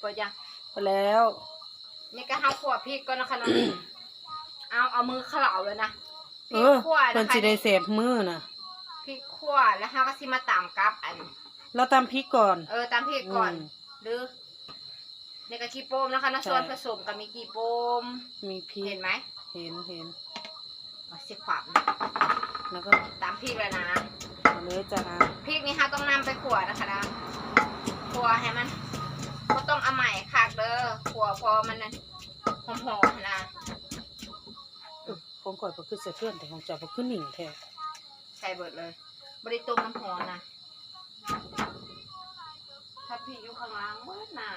เปิดยังไปแล้ว นี่ก็ห้าขวบพริกก็นะคะน้องนิ่มเอาเอามือเขล่าเลยนะพเอริกอขั่วเพิ่นนะคะสิได้เสพมือน่ะพริกขั่วแล้วห้าก็สิมาตามกับอัน เราตำพริกก่อน เออตามพริกก่อนอืมหรือในกะกีโปมนะคะนะใช่ ส่วนผสมก็มีกีโปม มีพริกเห็นไหมเห็นเห็นเอาสิขวามแล้วก็ตามพริกแล้วนะเอาเลยจ้าพริกนี่ค่ะต้องนำไปขั่วนะคะนะขั่วให้มัน ก็ต้องเอาใหม่คักเด้อขั่วพอมันนั่นหอมๆนะของก่อยบ่คือสะเทือนแต่ของเจ้าบ่คือหนิ่งแท้ใส่เบิดเลยบริต้มน้ำหอมนะถ้าพี่อยู่ข้างล่างเบิดน่ะ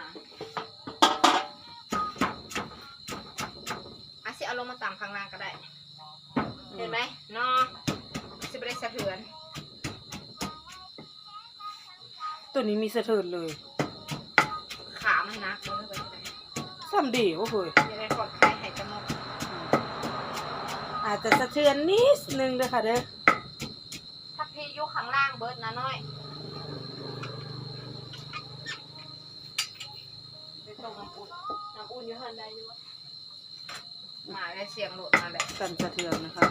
อะสิเอาลงมาตามข้างล่างก็ได้ เห็นไหมเนาะสิบได้สะเทือน ตัวนี้มีสะเทือนเลยขา มันนักเลยไปไหนซ้ำดีว่าเฮ้ยยังไงกดไข่หายจมูกอาจจะสะเทือนนิดนึงเด้อค่ะเด้อถ้าพี่อยู่ข้างล่างเบิดนะน้อยไปต้มน้ำอุ่นน้ำอุ่นอยู่หันได้อยู่วะมาได้เสียงโหลดมาเลยสั่นสะเทือนนะคะ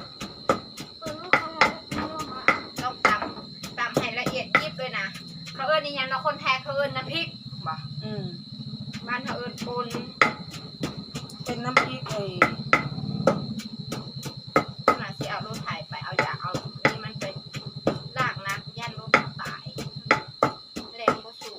ต้องตำตำให้ละเอียดยิบเลยนะเขาเอิ้นนี่ยังเราะคนแท้เขาเอิ้นน้ำพริกบ่ อืม บ้านเขาเอิ้นปน เป็นน้ำพริกไอ้ มาสิเอารถไถไปเอาอย่าเอานี่มันเป็นลากนักย่านรถตายแรงบ่สูง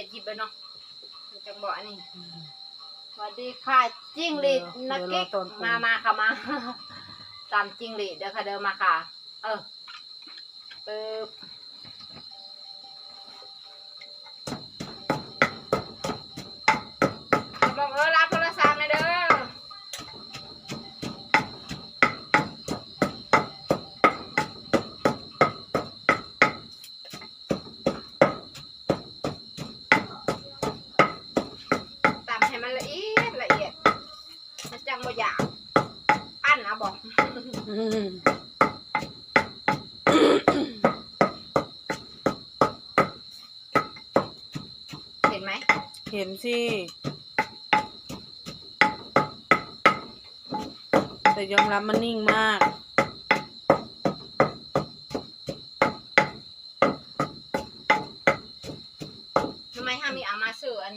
แต่เอาละเอียดยิบเลยเนาะมันจังบอกอันนี้อืมสวัสดีค่ะจิ้งหรีดเดี๋ยวนักเก็กเดี๋ยวรอตอนปรุงมามาค่ะมาตามจิ้งหรีดเด้อค่ะเดินมาค่ะ เออปึ๊บบอกเออรับโทรศัพท์หน่อยเด้อตามให้มันละเอียดละเอียดมันจังบ่อยากปั้นเอาบอก อืม เห็นไหม เห็นสิแต่ยอมรับมันนิ่งมาก ทำไมห้ามมีอามาเสืออัน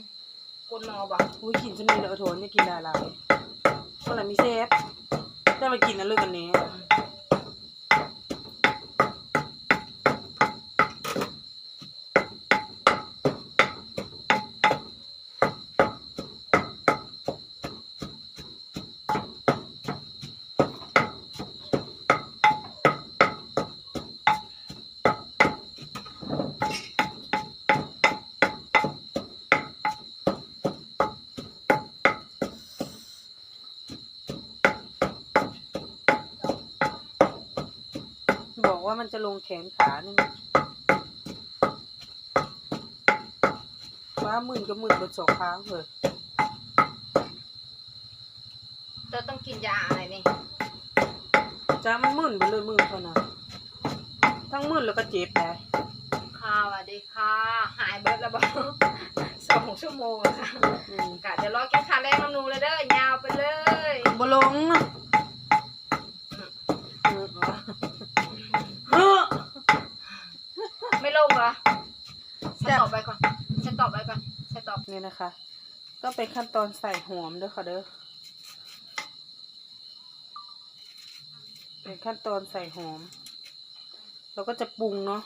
กุนหมอบอกอุ้ยกินจะมีเลอะโถนเนี่ยกินได้หลายเท่าไหร่มีเซฟจะมากินนะเรื่องอันนี้บอก ว่ามันจะลงแขนขานี่ฟ้าหมื่นก็หมื่นบนสองค้างเลยเธอต้องกินยาอะไรนี่จ้ามันหมื่นไปเลยหมื่นเท่านั้นทั้งหมื่นแล้วก็เจ็บไปค่ะสวัสดีค่ะ หายเบิดแล้วบอกสองชั่วโมงแล้วค่ะอืมกะจะรอกินข้าวแรงน้ำนูเลยเด้อยาวไปเลยบลงนะเออเออ ไม่ลงเหรอสต็อบไปก่อนสต็อบไปก่อนสต็อบนี่นะคะ ก็เป็นขั้นตอนใส่หอมเด้อค่ะเด้อเป็นขั้นตอนใส่หอม เราก็จะปรุงเนาะ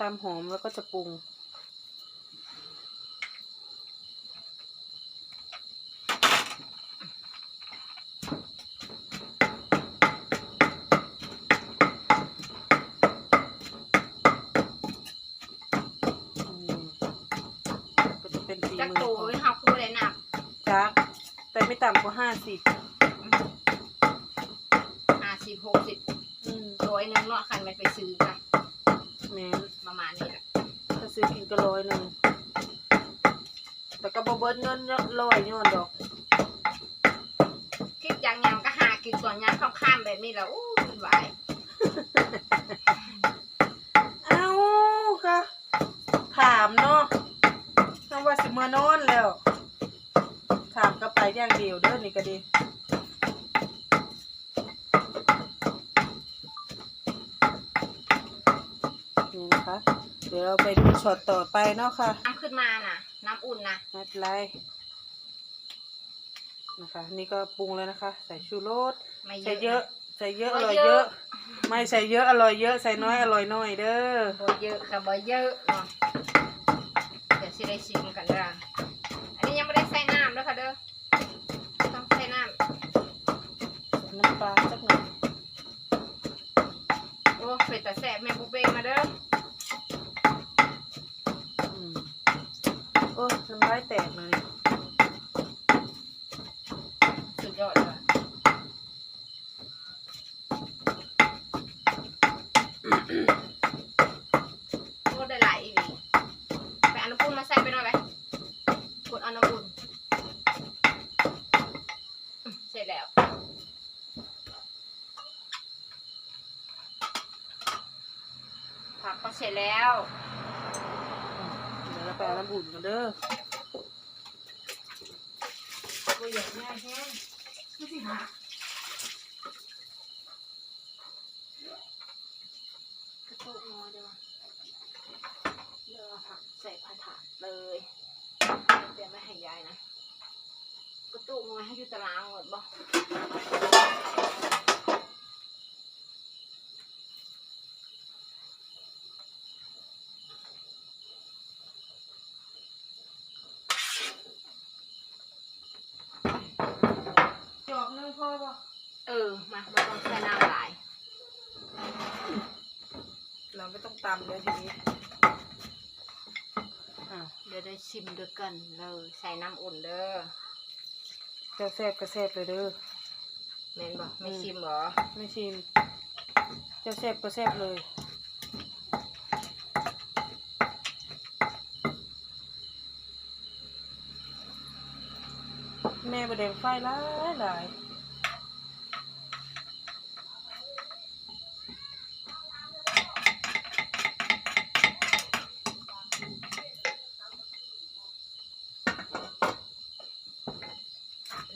ตามหอมแล้วก็จะปรุง อืมก็จะเป็นฝี จัก มื ตู อของ เฮาคู่เลยนะ จักแต่ไม่ต่ำกว่าห้าสิบห้าสิบหกสิบอืมร้อยหนึงเนาะคันมันไปซื้อค่ะแม่นประมาณนี้แหละถ้าซื้อกินก็ร้อยหนึ่งแต่แต่ก็บ่เบิดเงินลอยย้อนดอกคิดอย่างยังก็หากินก่อนยังข้ามๆแบบนี้แล้วอู้ยไหวายเอ้าก็ถามเนาะถ้าว่าสิมานอนแล้ว ถามก็ไปอย่างเดียวเด้อนี่ก็ดีนี่นะคะ เดี๋ยวเราไปดูช็อตต่อไปเนาะค่ะน้ำขึ้นมาน่ะ น้ำอุ่นนะไม่เป็นไรนะคะ นี่ก็ปรุงแล้วนะคะ ใส่ชูรสไม่เยใส่อะเยอะใส่เยอะอไม่ร่อยเยเยอะอะ ไม่ใส่เยอะอร่อยเยอะใส่น้อยอร่อยน้อยเด้อบ่เยอะค่ะบ่เยอะเนาะเดี๋ยวสิได้ชิมกันเด้ออันนี้ยังไม่ได้ใส่น้ำเด้อค่ะเด้อต้องใส่น้ น้ำปลาสักหน่อยำโอ้เป็ดแต่แสบแม่บุเป้มาเด้ออืมโอ้ยน้ำลายแตกเลย สุดยอดเลย โอ้ได้หลายอีหลีไปเอาน้ำปุ่นมาใส่ไปหน่อยไปกดเอาน้ำปุ่นอืมเสร็จแล้ว ผักก็เสร็จแล้ว เดี๋ยวเราไปเอาน้ำอุ่นกันเด้อตัวใหญ่แม่แห้งนี่สิฮะกระตุกน้อเดี๋ยวเลือผักใส่ผัดถาดเลยเตรียมไว้ให้ยายนะกระตุกน้อให้อยู่ตารางหมดบ่ จอกนึง พ่อป่ะเออ มาเราต้องใส่น้ำหลาย เราไม่ต้องตำแล้วทีนี้อ่าวเดี๋ยวได้ชิมด้วยกันเลยใส่น้ำอุ่นเด้อเจ้าแซ่บก็แซ่บเลยเด้อแม่นบ่ไม่อืมชิมบ่ไม่ชิมเจ้าแซ่บก็แซ่บเลยแม่บดแดงไฟหลายหลาย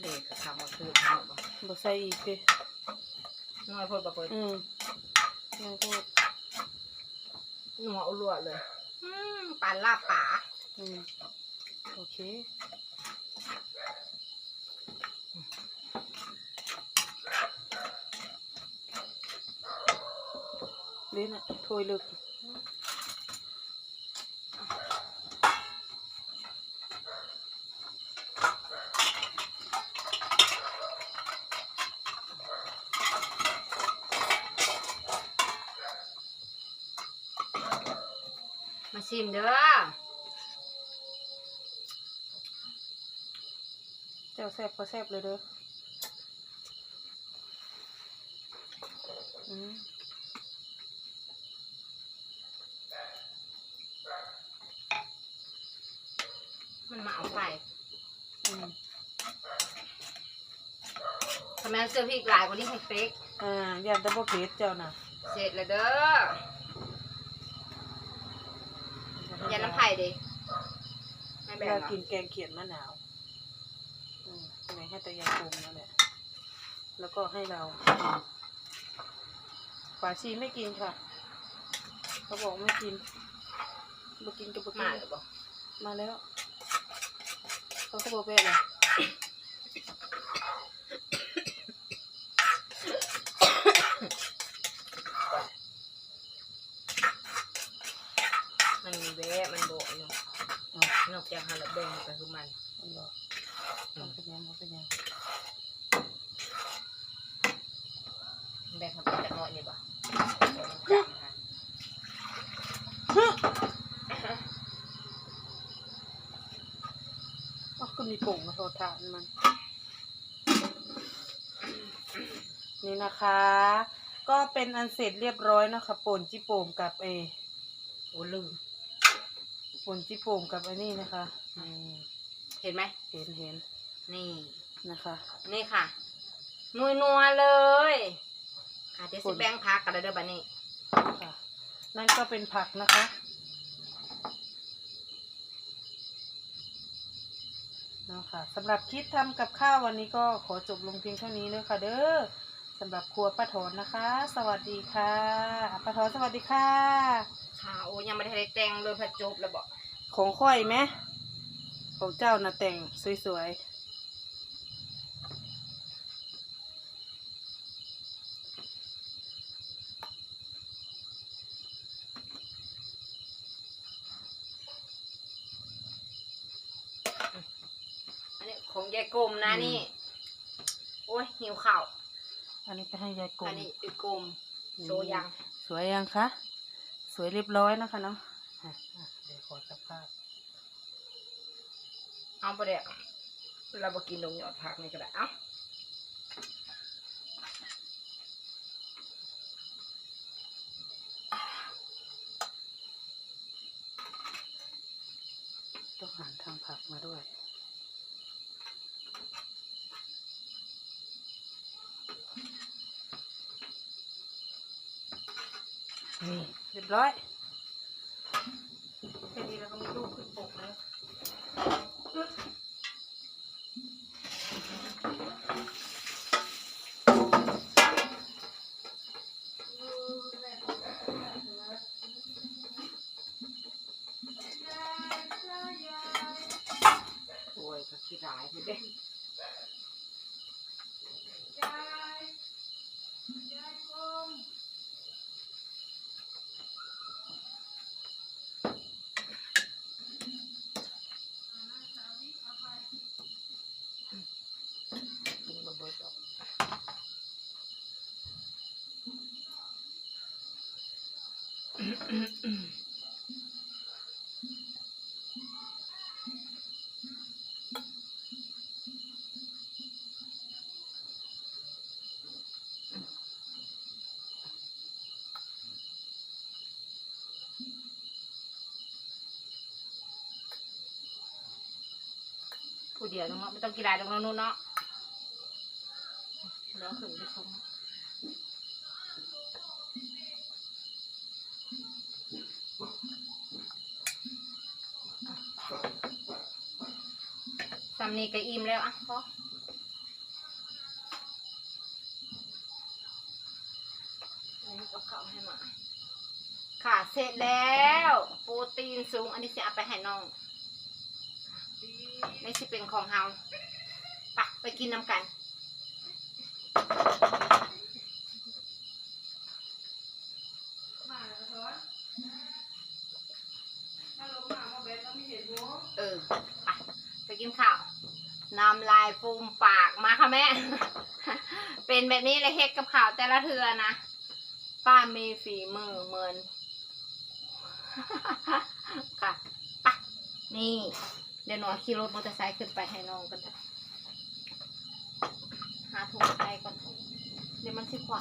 เลยก็ทำมาคือทำบ่ บ่ ใส่อีกเด้น้อยพดบ่เปิดอืมแม่พูดหนัวอุลวดเลยอืมปลาลาบป่าอืมโอเคเล่นอะถ้วยลึก มา ชิมเด้อเจ้าแซ่บก็แซ่บเลยเด้ออืมมันมาเอาไปอืมทำไมเสื้อพริกหลายกว่านี้ให้เฟกอ่ายันแต่บ่เผ็ดเจ้าน่ะ เสร็จแล้วเด้ออ ย่าน้ำไผ่ดิไม่แบ่งอยากเหรอกินแกงเขียดมะนาวอืมทำไมให้แต่ยายปรุงนั่นแหละ แล้วก็ให้เราป่าชีไม่กินค่ะ เขาบอกไม่กินบ่กินกับบ่กิมานหรือเปล่ามาแล้ว เขาก็บอกแบบเลย มันมีแวะมันโบะอยู่อ๋อนอกจากฮาร์ลแบงก็คือมันมันบอกมันเป็นยังมันเป็นยังแบงเขาเป็นแต่น้อยนี่ป่ะอ๋อก็มีปุ่งมาโทษทานมัน นี่นะคะ ก็เป็นอันเสร็จเรียบร้อยนะคะป่นจิโป่มกับเอโอ้ลืม ป่นจิโป่มกับอันนี้นะคะนี่เห็นไหม เห็นเห็นนี่ นะคะ นี่ค่ะนัวนัวๆเลย ค่ะเดี๋ยวคุสิณแบ่งพักกันเลยเด้อบัดนี้ค่ะ นั่นก็เป็นผักนะคะ เนาะค่ะสำหรับคลิปทำกับข้าววันนี้ก็ขอจบลงเพียงเท่านี้เลยค่ะเด้อสำหรับครัวป้าถอนนะคะ สวัสดีค่ะป้าถอนสวัสดีค่ะ ค่ะโอ้ยังไม่ได้แต่งเลยพระจบแล้วบอกของค่อยไหมของเจ้าน่ะแต่งสวยๆอันนี้ของยายกลมนะนี่ โอ้ยหิวข้าวอันนี้ไปให้ยายกลอัมนนี้อีกกลมโซยัง สวยยังคะ สวยเรียบร้อยนะคะเนาะอะอะเดี๋ยวขอสัมภาษณ์เอาไปเดี๋ยวเราไปกินนมหยอดผักนี่ก็ได้เอ้าต้องหันทางผักมาด้วย รียบร้อย แค่นี้แล้วก็มีลูกขึ้นปกแล้ว โอ้ยก็ขี้ร้ายเลยเด้กินบะเบิดดอก ผู้เดียวน้องเนาะไม่ต้องกินหลายดอกน้องนู่นเนาะแล้วขึ้นไปชมำนีก็อิ่มแล้วอะพออันนี้ก็เข้าให้มาค่ะ เสร็จแล้ว โปรตีนสูง อันนี้จะเอาไปให้น้องนี่สิเป็นของเฮาปะไปกินน้ำกันมาแล้วทอนถ้าลงมามาแบบเราไม่เห็นหัวเออ ไป ไปกินข้าว น้ำลายฟูมปากมาค่ะแม่ เป็นแบบนี้เลยเฮ็ดกับข้าวแต่ละเทือนะ ป้ามีฝีมือเหมือน ค่ะปะนี่ เดี๋ยวหนูเอขี่รถมอเตอร์ไซค์ขึ้นไปให้น้องกันหาถุงไทยก่อน เดี๋ยวมันสิขวา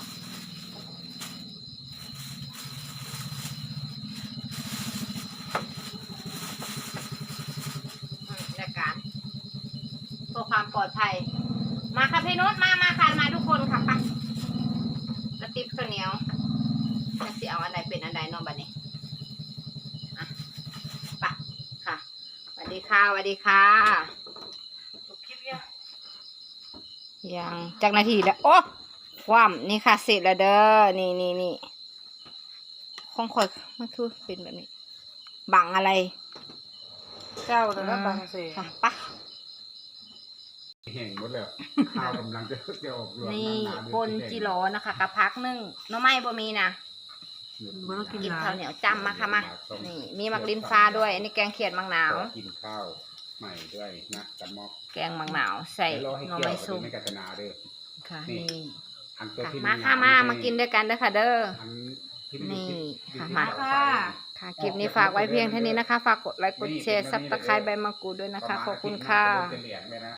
อืมรายการ เพื่อความปลอดภัย มาค่ะพี่นุชมามาค่ะมาทุกคนค่ะไปกระติบข้าวเหนียวจะสิเอาอันใดเป็นอันใดเนอนบัดนี้อะไปค่ะสวัสดีค่ะสวัสดีค่ะจบคลิปยังยังจากนาทีแล้วโอ้ความนี่ค่ะเสร็จแล้วเด้อนี่นี่นี่ของข่อยมันคือเป็นแบบนี้ บังอะไร เจ้าแต่ละบางเสค่ะปะ แห้งหมดแล้วข้าวกำลังจะจะออกรวงนี่หาๆเลยปนจิโร่นะคะกะพักนึ่งหน้ำไม้บ่มีนะมันต้องกินกินหลาข้าวยเหนียวจำมาค่ะมานี่มีมักลิ้นฟ้าด้วย อันนี้แกงเขียดมังหนาว ขอกินข้าวใหม่ด้วยนะกันมอกแกงมังหนาวใส่เดี๋ยวรอให้หน่อเกี่ยวไม้กับส้มไม่กัตนาเด้อ ค่ะนี่ นี่อันตัวค่ะที่มาค่ะมาให้มากินด้วยกันเด้อค่ะเด้อ อันที่นี่ที่ค่ะที่มา ที่ค่ะค่ะคลิปนี้ฝากไว้เพียงเท่านี้นะคะ ฝากกดไลค์กดแชร์ซับสไครต์ใบมะกรูดด้วยนะคะ ขอบคุณค่ะ เป็นเหรียญเลยนะ